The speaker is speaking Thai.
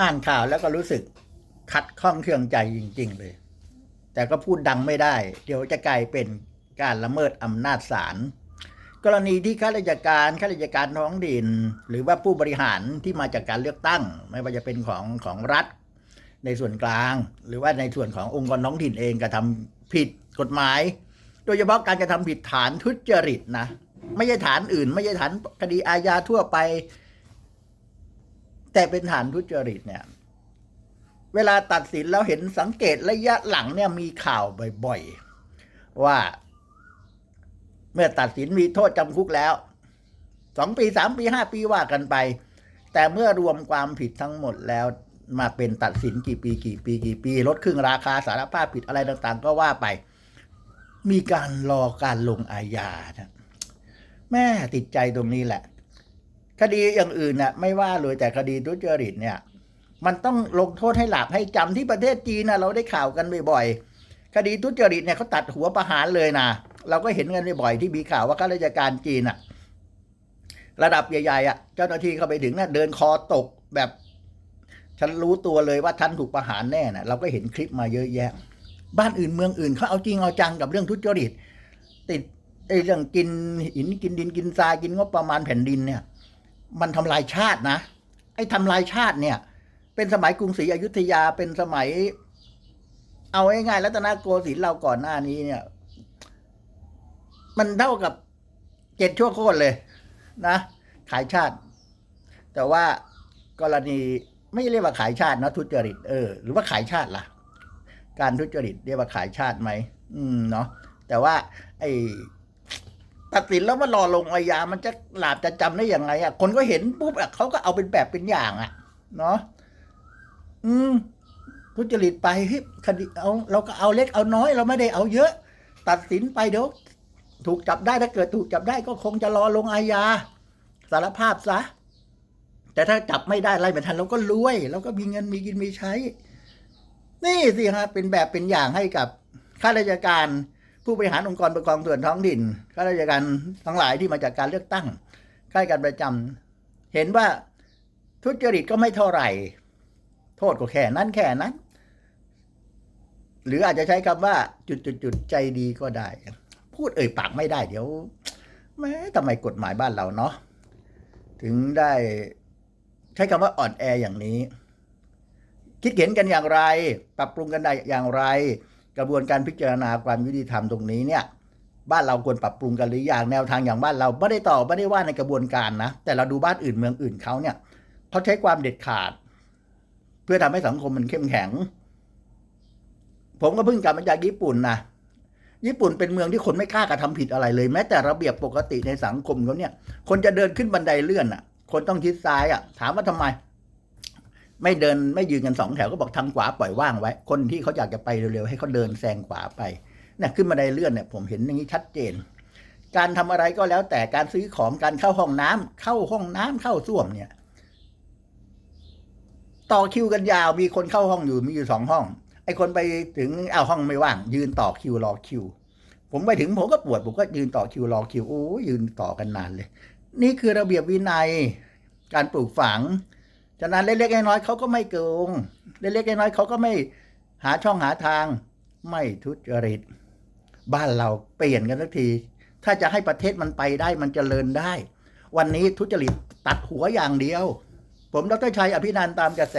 อ่านข่าวแล้วก็รู้สึกขัดข้องเครื่องใจจริง ๆ เลย แต่ก็พูดดังไม่ได้ เดี๋ยวจะกลายเป็นการละเมิดอำนาจศาลกรณีที่ข้าราชการข้าราชการท้องถิ่นหรือว่าผู้บริหารที่มาจากการเลือกตั้ง ไม่ว่าจะเป็นของของรัฐ ในส่วนกลาง หรือว่าในส่วนขององค์กรท้องถิ่นเองกระทำผิดกฎหมาย โดยเฉพาะการกระทำผิดฐานทุจริตนะ ไม่ใช่ฐานอื่น ไม่ใช่ฐานคดีอาญาทั่วไป แต่เป็นฐานทุจริตเนี่ย เวลาตัดสินแล้วเห็นสังเกตระยะหลังเนี่ยมีข่าวบ่อยๆ ว่า เมื่อตัดสินมีโทษจำคุกแล้วสองปีสามปีห้าปีว่ากันไป แต่เมื่อรวมความผิดทั้งหมดแล้วมาเป็นตัดสินกี่ปีกี่ปีกี่ปีลดครึ่งราคาสารภาพผิดอะไรต่างๆ ก็ว่าไป มีการรอการลงอาญานะแม่ติดใจตรงนี้แหละ คดีอย่างอื่นน่ะไม่ว่าเลยแต่คดีทุจริตเนี่ย มันต้องลงโทษให้หลับให้จำที่ประเทศจีนนะเราได้ข่าวกันบ่อยๆคดีทุจริตเนี่ยเขาตัดหัวประหารเลยนะเราก็เห็นกันบ่อยๆที่มีข่าวว่าข้าราชการจีนอะระดับใหญ่ๆอะเจ้าหน้าที่เข้าไปถึงน่ะเดินคอตกแบบ ฉันรู้ตัวเลยว่าท่านถูกประหารแน่นะเราก็เห็นคลิปมาเยอะแยะ บ้านอื่นเมืองอื่นเขาเอาจริงเอาจังกับเรื่องทุจริต ติดไอ้เรื่องกินหินกินดินกินทรายกินงบประมาณแผ่นดินเนี่ย มันทำลายชาตินะ ไอ้ทำลายชาติเนี่ย เป็นสมัยกรุงศรีอยุธยาเป็นสมัย เอาง่ายๆรัตนโกสินทร์เราก่อนหน้านี้เนี่ย มันเท่ากับเจ็ดชั่วโคตรเลย นะขายชาติ แต่ว่ากรณีไม่เรียกว่าขายชาตินะทุจริตเออหรือว่าขายชาติล่ะ การทุจริตเรียกว่าขายชาติไหมอืมเนาะแต่ว่า ไอ ตัดสินแล้วว่ารอลงอาญา มันจะหลาบจะจำได้ยังไงอะ คนก็เห็นปุ๊บอะเขาก็เอาเป็นแบบเป็นอย่างอะ เนาะอืมทุจริตไปเฮ้ยคดีเอาเราก็เอาเล็กเอาน้อย เราไม่ได้เอาเยอะ ตัดสินไปเดี๋ยวถูกจับได้ถ้าเกิดถูกจับได้ก็คงจะรอลงอาญาสารภาพซะ แต่ถ้าจับไม่ได้ไล่ไม่ทันเราก็รวยเราก็มีเงินมีกินมีใช้ นี่สิฮะเป็นแบบเป็นอย่างให้กับข้าราชการ ผู้บริหารองค์กรปกครองส่วนท้องถิ่นข้าราชการทั้งหลายที่มาจากการเลือกตั้งข้าราชการประจำเห็นว่าทุจริตก็ไม่เท่าไหร่ โทษก็แค่นั้นแค่นั้น หรืออาจจะใช้คำว่าจุดจุดจุดใจดีก็ได้ พูดเอ่ยปากไม่ได้เดี๋ยวแม้ทำไมกฎหมายบ้านเราเนาะถึงได้ใช้คำว่าอ่อนแออย่างนี้ คิดเห็นกันอย่างไร ปรับปรุงกันได้อย่างไร กระบวนการพิจารณาความยุติธรรมตรงนี้เนี่ยบ้านเราควรปรับปรุงกันหรืออย่างแนวทางอย่างบ้านเราไม่ได้ต่อไม่ได้ว่าในกระบวนการนะ แต่เราดูบ้านอื่นเมืองอื่นเขาเนี่ยเขาใช้ความเด็ดขาด เพื่อทำให้สังคมมันเข้มแข็ง ผมก็เพิ่งกลับมาจากญี่ปุ่นนะญี่ปุ่นเป็นเมืองที่คนไม่กล้ากระทำผิดอะไรเลยแม้แต่ระเบียบปกติในสังคมเขาเนี่ย คนจะเดินขึ้นบันไดเลื่อนอะ คนต้องชิดซ้ายอะ ถามว่าทำไม ไม่เดินไม่ยืนกันสองแถวก็บอกทางขวาปล่อยว่างไว้ คนที่เขาอยากจะไปเร็วๆให้เขาเดินแซงขวาไปเนี่ยขึ้นบันไดเลื่อนเนี่ยผมเห็นอย่างนี้ชัดเจน การทำอะไรก็แล้วแต่การซื้อของการเข้าห้องน้ำเข้าห้องน้ำเข้าส้วมเนี่ย ต่อคิวกันยาวมีคนเข้าห้องอยู่มีอยู่สองห้อง ไอ้คนไปถึงเอาห้องไม่ว่าง ยืนต่อคิวรอคิว ผมไปถึงผมก็ปวดผมก็ยืนต่อคิวรอคิวโอ้ยยืนต่อกันนานเลย นี่คือระเบียบวินัย การปลูกฝัง ฉะนั้นเล็กๆน้อยๆเขาก็ไม่โกงเล็กๆน้อยๆเขาก็ไม่หาช่องหาทางไม่ทุจริต บ้านเราเปลี่ยนกันสักที ถ้าจะให้ประเทศมันไปได้มันจเจริญได้ วันนี้ทุจริตตัดหัวอย่างเดียว ผมดรชัยอภินันตามกระแส